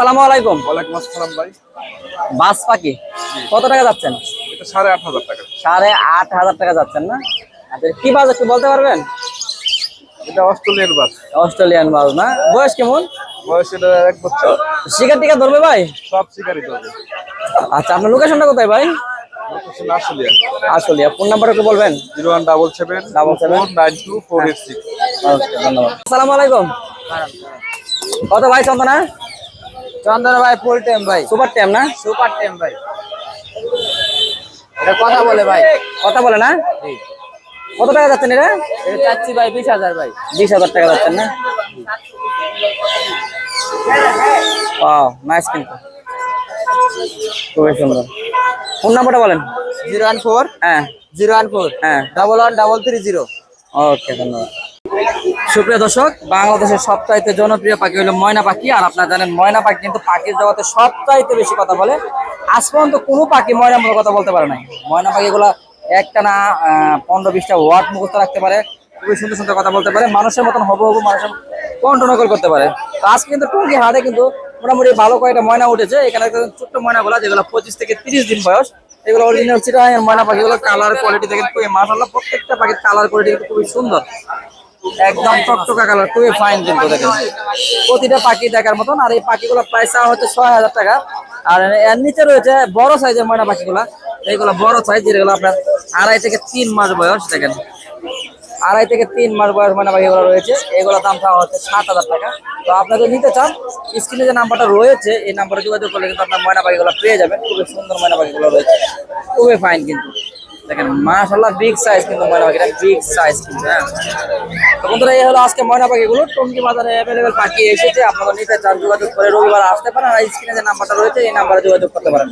আসসালামু আলাইকুম। ওয়ালাইকুম আসসালাম ভাই। বাস পাখি কত টাকা যাচ্ছেন? এটা সাড়ে আট হাজার টাকা। সাড়ে আট হাজার টাকা যাচ্ছেন না? আচ্ছা কি বাস একটু বলতে পারবেন? এটা অস্ট্রেলিয়ান বাস। অস্ট্রেলিয়ান বাস না? বয়স কেমন? বয়স এটা এক বছর। শিকার টিকা ধরবে ভাই? সব শিকারি ধরবে। আচ্ছা আপনার লোকেশনটা কোথায় ভাই? আসলে ফোন নাম্বার একটু বলবেন? Zero one double seven seven. Four nine two four eight six. Okay, ধন্যবাদ। আসসালামু আলাইকুম। কত ভাই চন্দনা? চন্দন ভাই ফুল টাইম ভাই। সুপার টাইম না? সুপার টাইম ভাই। এটা কথা বলে ভাই। কথা বলে না? কত টাকা যাচ্ছেন এটা? এটা চাচ্ছি ভাই বিশ হাজার ভাই। বিশ হাজার টাকা যাচ্ছেন না? ও নাইস কিন্তু। খুবই সুন্দর। ফোন নাম্বারটা বলেন। জিরো ওয়ান ফোর হ্যাঁ। জিরো ওয়ান ফোর হ্যাঁ। Double one double three zero. Okay ধন্যবাদ। সুপ্রিয় দর্শক, বাংলাদেশের সবচাইতে জনপ্রিয় পাখি হলো ময়না পাখি। আর আপনারা জানেন, ময়না পাখি কিন্তু পাখির জগতে সবচাইতে বেশি কথা বলে। আজ পর্যন্ত কোনো পাখি ময়না মতো কথা বলতে পারে নাই। ময়না পাখিগুলো একটা না পনেরো বিশটা ওয়ার্ড মুখস্থ রাখতে পারে। খুবই সুন্দর সুন্দর কথা বলতে পারে। মানুষের মতন হবু হবু মানুষের কণ্ঠ নকল করতে পারে। তো আজকে কিন্তু টুঙ্গি হাটে কিন্তু মোটামুটি ভালো কয়েকটা ময়না উঠেছে। এখানে ছোট্ট ময়নাগুলো যেগুলো পঁচিশ থেকে তিরিশ দিন বয়স। এগুলো অরিজিনাল চিটাগাং ময়না পাখিগুলো কালার কোয়ালিটি দেখেন, খুবই মাসাল্লাহ প্রত্যেকটা পাখির কালার কোয়ালিটি কিন্তু খুবই সুন্দর। একদম টকটকা কালার, খুবই ফাইন কিন্তু দেখেন। প্রতিটা পাখি দেখার মতন, আর এই পাখিগুলো প্রায় চা হচ্ছে ছয় হাজার টাকা। আর এর নিচে রয়েছে বড় সাইজের ময়না পাখিগুলা। এইগুলো বড় সাইজ যেগুলো আপনার আড়াই থেকে তিন মাস বয়স, দেখেন। আড়াই থেকে তিন মাস বয়স ময়না পাখিগুলো রয়েছে। এগুলো দাম চাওয়া হচ্ছে সাত হাজার টাকা। তো আপনাকে নিতে চান স্ক্রিনে যে নাম্বারটা রয়েছে, এই নাম্বারে যোগাযোগ করলে কিন্তু আপনার ময়না পাখিগুলো পেয়ে যাবেন। খুবই সুন্দর ময়না পাখিগুলো রয়েছে। খুবই ফাইন কিন্তু। দেখেন মাশাল্লাহ বিগ সাইজ কিন্তু ময়না পাখিটা বিগ সাইজ কিন্তু হ্যাঁ। বন্ধুরা এই হলো আজকে ময়না পাখিগুলো। টঙ্গি বাজারে অ্যাভেলেবেল পাখি এসেছে। আপনারা নিতে চান যোগাযোগ করে রবিবার আসতে পারেন আর স্ক্রিনে যে নাম্বারটা রয়েছে এই নাম্বারে যোগাযোগ করতে পারেন।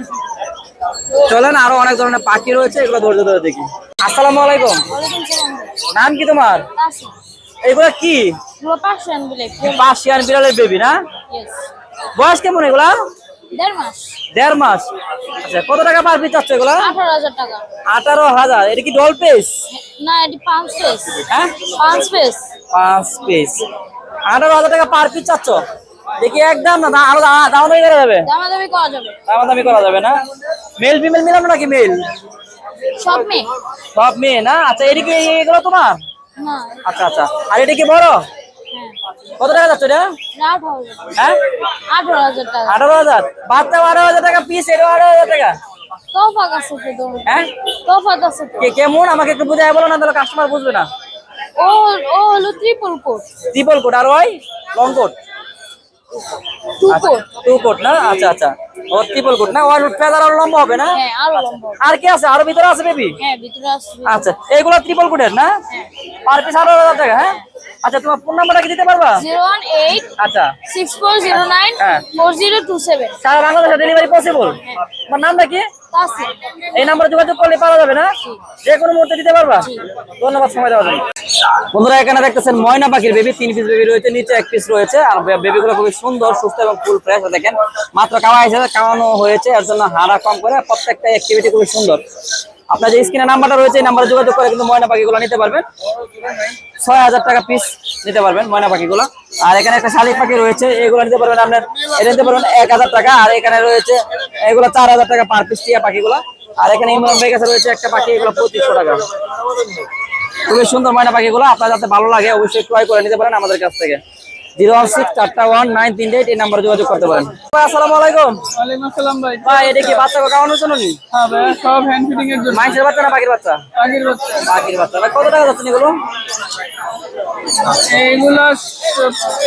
চলেন আরও অনেক ধরনের পাখি রয়েছে এগুলো ধৈর্য ধরে দেখি। আসসালামু আলাইকুম। নাম কি তোমার? এগুলা কি? পার্সিয়ান বিড়ালের বেবি না? বয়স কেমন এগুলা? দেড় মাস। আচ্ছা কত টাকা পার পিস চাচ্ছ এগুলা? আঠারো হাজার টাকা। আঠারো হাজার। এটা কি ডল পিস না এটি পাঁচ পিস হ্যাঁ? পাঁচ পিস পাঁচ পিস আঠারো হাজার টাকা পার পিস চাচ্ছ? দেখি একদম না আরও দা- দাম হয়ে যাবে? দামাদামি করা যাবে। দামাদামি করা যাবে না? মেল ফিমেল মিলানো নাকি মেল সব মেয়ে। সব মেয়ে না? আচ্ছা এটা কি এগুলো তোমার? আচ্ছা আচ্ছা। আর এটা কি বড়? কত টাকা যাচ্ছে এটা? হ্যাঁ? আঠারো হাজার। টাকা আঠারো হাজার বাচ্চা বারো হাজার টাকা পিস এটা আঠারো হাজার টাকা। তো হ্যাঁ কেমন? আমাকে একটু বুঝাই বলো না তাহলে কাস্টমার বুঝবে না। ও ও হলো ত্রিপল কোট ট্রিপল কোট আর ওই লং কোট টু কোট না? আচ্ছা আচ্ছা। ও ট্রিপল কোট না ওর ফেদার আরও লম্বা হবে না? হ্যাঁ আরও লম্বা আর কি আছে? আরও ভিতরে আছে বেবি হ্যাঁ ভিতরে আচ্ছা এইগুলো ট্রিপল কোটের না? পার পিস হাজার টাকা হ্যাঁ? আচ্ছা তোমার ফোন নাম্বারটা কি দিতে পারবা? আচ্ছা। হ্যাঁ। সারা বাংলাদেশে ডেলিভারি পসিবল তোমার নামটা কি? এই নাম্বারে যোগাযোগ করলে পাওয়া যাবে না? যে কোনো মুহূর্তে দিতে পারবা? ধন্যবাদ সময় দেওয়ার জন্য। বন্ধুরা এখানে দেখতেছেন ময়না পাখির বেবি তিন পিস বেবি রয়েছে নিচে এক পিস রয়েছে আর বেবি গুলো খুবই সুন্দর সুস্থ এবং ফুল ফ্রেশ দেখেন। মাত্র খাওয়া হিসেবে খাওয়ানো হয়েছে, এর জন্য হাড়া কম করে প্রত্যেকটা অ্যাক্টিভিটি খুবই সুন্দর। আপনার যে স্ক্রিনে নাম্বারটা রয়েছে, এই নাম্বারে যোগাযোগ করে কিন্তু ময়না পাখিগুলো নিতে পারবেন। ছয় হাজার টাকা পিস নিতে পারবেন ময়না পাখিগুলো। আর এখানে একটা শালিক পাখি রয়েছে, এগুলো নিতে পারবেন আপনার, এটা নিতে পারবেন এক হাজার টাকা। আর এখানে রয়েছে, এগুলো চার হাজার টাকা পার পিস টিয়া পাখিগুলো। আর এখানে ইমরান ভাই কাছে রয়েছে একটা পাখি, এগুলো পঁচিশশো টাকা। খুবই সুন্দর ময়না পাখিগুলো, আপনার যাতে ভালো লাগে অবশ্যই ক্রয় করে নিতে পারেন আমাদের কাছ থেকে। জিরো ওয়ান সিক্স চারটা ওয়ান নাইন তিন এইট এই নাম্বারে যোগাযোগ করতে পারেন। ভাই, আসসালামু আলাইকুম। ওয়ালাইকুম আসসালাম ভাই। ভাই এটা কি বাচ্চা খাওয়ানোর জন্য নি হ্যাঁ ভাই সব হ্যান্ড ফিটিং এর জন্য। মাইসের বাচ্চা না পাখির বাচ্চা? বাচ্চা। পাখির বাচ্চা। ভাই কত টাকা যাচ্ছে এগুলো? এইগুলো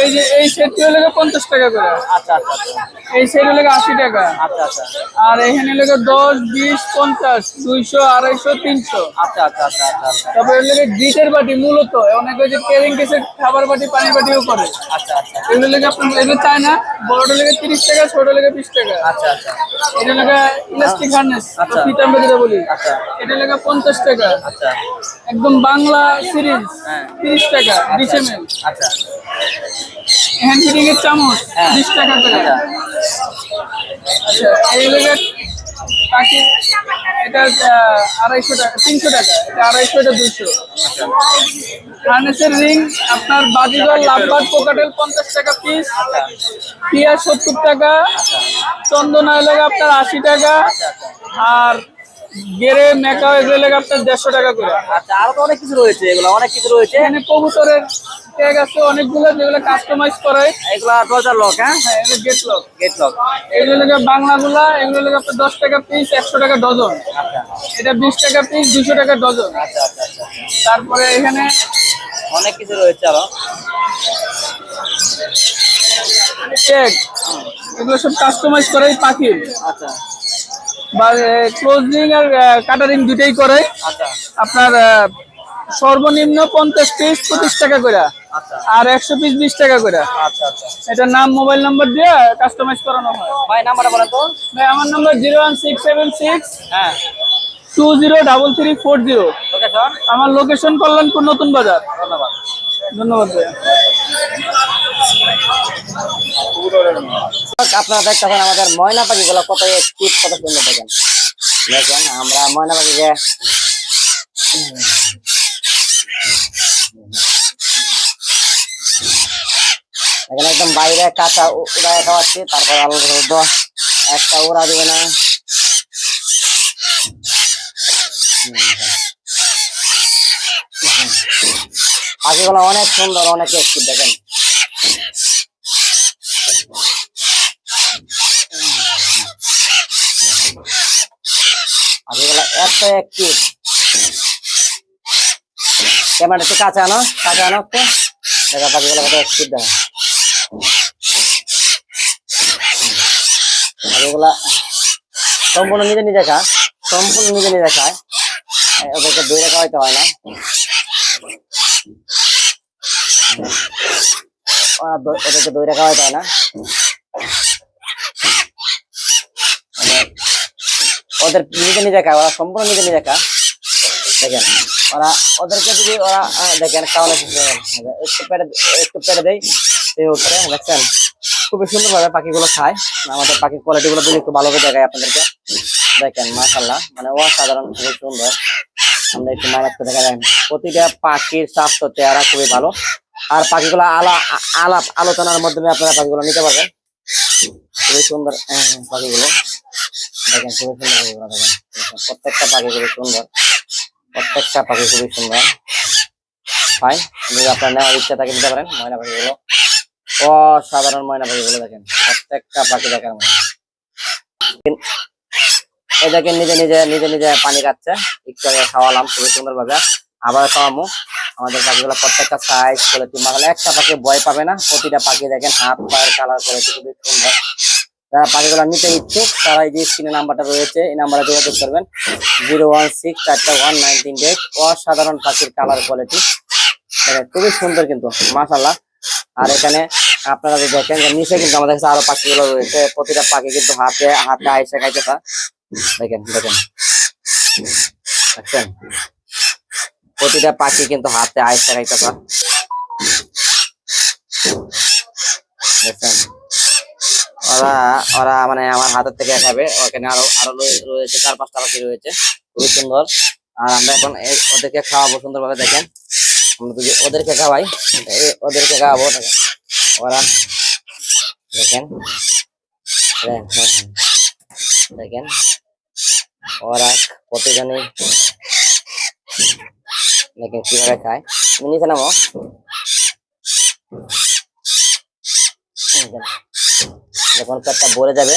এই যে এই সেটটি হলো পঞ্চাশ টাকা করে। আচ্ছা আচ্ছা আচ্ছা। এই সেট হলো আশি টাকা। আচ্ছা আচ্ছা। আর এখানে হলো দশ বিশ পঞ্চাশ দুইশো আড়াইশো তিনশো। আচ্ছা আচ্ছা আচ্ছা আচ্ছা আচ্ছা। তারপরে এগুলো গিটের বাটি মূলত। অনেক ওই যে কেরিং কেসের খাবার বাটি পানি বাটিও করে। আচ্ছা আচ্ছা এগুলো লেগে আপনার এগুলো চায় না বড়টা লেগে তিরিশ টাকা ছোট লেগে বিশ টাকা। আচ্ছা আচ্ছা। এটা লেগে ইলাস্টিক হার্নেস আচ্ছা। ফিতাম যেটা বলি। আচ্ছা। এটা লেগে পঞ্চাশ টাকা। আচ্ছা। একদম বাংলা সিরিজ হ্যাঁ। তিরিশ টাকা বিশ এম আচ্ছা। হ্যান্ড ফিটিং এর চামচ হ্যাঁ। বিশ টাকা করে। আচ্ছা। আচ্ছা এই লেগে এটা আড়াইশো টাকা তিনশো টাকা এটা আড়াইশো এটা দুশো হার্নেসের রিং আপনার বাজিগর লাভবাদ পোকাটেল পঞ্চাশ টাকা পিস পিয়া সত্তর টাকা চন্দনা লেগে আপনার আশি টাকা আর গেরে মেকাও এগুলো লেগে আপনার দেড়শো টাকা করে। আচ্ছা আরও তো অনেক কিছু রয়েছে এগুলো অনেক কিছু রয়েছে। এখানে কবুতরের ট্যাগ আছে অনেকগুলো যেগুলো কাস্টমাইজ করে। এগুলা দরজার লক হ্যাঁ? হ্যাঁ এগুলো গেট লক গেট লক এগুলো লেগে বাংলাগুলা এগুলো লেগে আপনার দশ টাকা পিস একশো টাকা ডজন আচ্ছা। এটা বিশ টাকা পিস দুশো টাকা ডজন আচ্ছা আচ্ছা আচ্ছা। তারপরে এখানে অনেক কিছু রয়েছে আরও। ট্যাগ এগুলো সব কাস্টমাইজ করে এই পাখির আচ্ছা। বা ক্লোজিং আর কাটারিং দুটাই করে। আচ্ছা। আপনার সর্বনিম্ন পঞ্চাশ পিস পঁচিশ টাকা করে। আচ্ছা। আর একশো পিস বিশ টাকা করে। আচ্ছা এটার নাম মোবাইল নাম্বার দিয়ে কাস্টমাইজ করানো হয়। ভাই নাম্বারটা বলেন তো। ভাই আমার number zero one six seven six হ্যাঁ। Two zero double three four zero আমার লোকেশন কল্যাণপুর নতুন বাজার। ধন্যবাদ। ধন্যবাদ আপনারা দেখতেছেন আমাদের ময়না পাখিগুলো কত টিপ কত সুন্দর দেখেন। দেখেন, আমরা ময়না পাখিকে এখানে একদম বাইরে কাঁচা উড়ায় খাওয়াচ্ছি, তারপর আলু তো একটা উড়া দিবে না। পাখিগুলো অনেক সুন্দর, অনেক দেখেন। অ্যাক্টিভ ক্যামেরা একটু দেখা পাখিগুলো কত অ্যাক্টিভ দেখা। পাখিগুলা সম্পূর্ণ নিজে নিজে খা সম্পূর্ণ নিজে নিজে খায়। ওদেরকে দই রাখা হয়তো হয় না। ওদেরকে দই রাখা হয়তো হয় না ওদের নিজে নিজে খায় ওরা সম্পূর্ণ নিজে নিজে খায় দেখেন ওরা ওদেরকে যদি ওরা দেখেন খাওয়ানো একটু পেটে একটু পেটে দেয় এই উপরে দেখছেন খুবই সুন্দর ভাবে পাখিগুলো খায় আমাদের পাখির কোয়ালিটি গুলো যদি একটু ভালোভাবে দেখায় আপনাদেরকে দেখেন মাশাল্লাহ মানে অসাধারণ খুবই সুন্দর আমরা একটু মাইনাস দেখা যায় প্রতিটা পাখির স্বাস্থ্য চেহারা খুবই ভালো আর পাখিগুলো আলা আলাপ আলোচনার মাধ্যমে আপনারা পাখিগুলো নিতে পারবেন। খুবই সুন্দর আহ, পাখিগুলো। দেখেন খুবই সুন্দর পাখিগুলো দেখেন। প্রত্যেকটা পাখি খুবই সুন্দর। প্রত্যেকটা পাখি খুবই সুন্দর। ভাই যদি আপনার নেওয়ার ইচ্ছা থাকে নিতে পারেন ময়না পাখিগুলো। অসাধারণ ময়না পাখিগুলো দেখেন। প্রত্যেকটা পাখি দেখার মতো। এই দেখেন নিজে নিজে নিজে নিজে পানি খাচ্ছে। একটু খাওয়ালাম খুবই সুন্দর ভাবে আবার খাওয়ামো আমাদের পাখিগুলো প্রত্যেকটা সাইজ কোয়ালিটি মাগালে একটা পাখি ভয় পাবে না। প্রতিটা পাখি দেখেন, হাত, পায়ের কালার কোয়ালিটি খুবই সুন্দর। যারা পাখিগুলো নিতে ইচ্ছুক, তারা এই যে স্ক্রিনে নাম্বারটা রয়েছে, এই নাম্বারে যোগাযোগ করবেন। জিরো ওয়ান সিক্স চারটা ওয়ান নাইনটিন এইট অসাধারণ পাখির কালার কোয়ালিটি দেখেন, খুবই সুন্দর কিন্তু মাশাল্লাহ আর এখানে আপনারা যদি দেখেন যে নিচে কিন্তু আমাদের কাছে আরও পাখিগুলো রয়েছে, প্রতিটা পাখি কিন্তু হাতে হাতে আইসে খাইতে দেখেন দেখেন। দেখছেন? প্রতিটা পাখি কিন্তু হাতে আইসে খাইতে তা দেখছেন ওরা ওরা মানে আমার হাতের থেকে খাবে। ওখানে আরও আরও রয়েছে চার পাঁচটা পাখি রয়েছে। খুবই সুন্দর। আর আমরা এখন ওদেরকে খাওয়াবো সুন্দরভাবে দেখেন। আমরা ওদেরকে খাওয়াই ওদেরকে খাওয়াবো দেখেন। ওরা দেখেন। হ্যাঁ, হ্যাঁ, হ্যাঁ। দেখেন। ওরা প্রতিজনে দেখেন কীভাবে খায়। তুমি নিচে নামো। যখন পেটটা ভরে যাবে,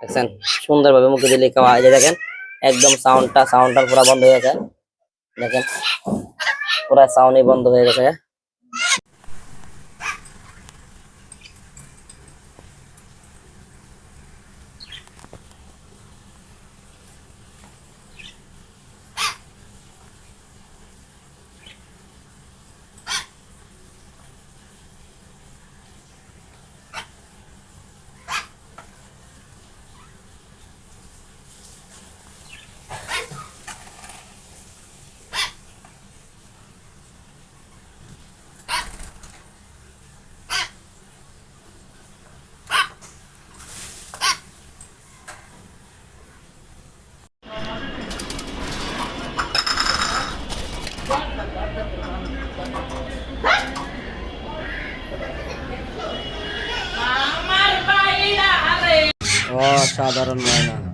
দেখছেন? সুন্দরভাবে মুখে দিলে খাওয়া এই যে দেখেন, একদম সাউন্ডটা সাউন্ডটা পুরো বন্ধ হয়ে গেছে। দেখেন, পুরো সাউন্ডই বন্ধ হয়ে গেছে। অসাধারণ ময়না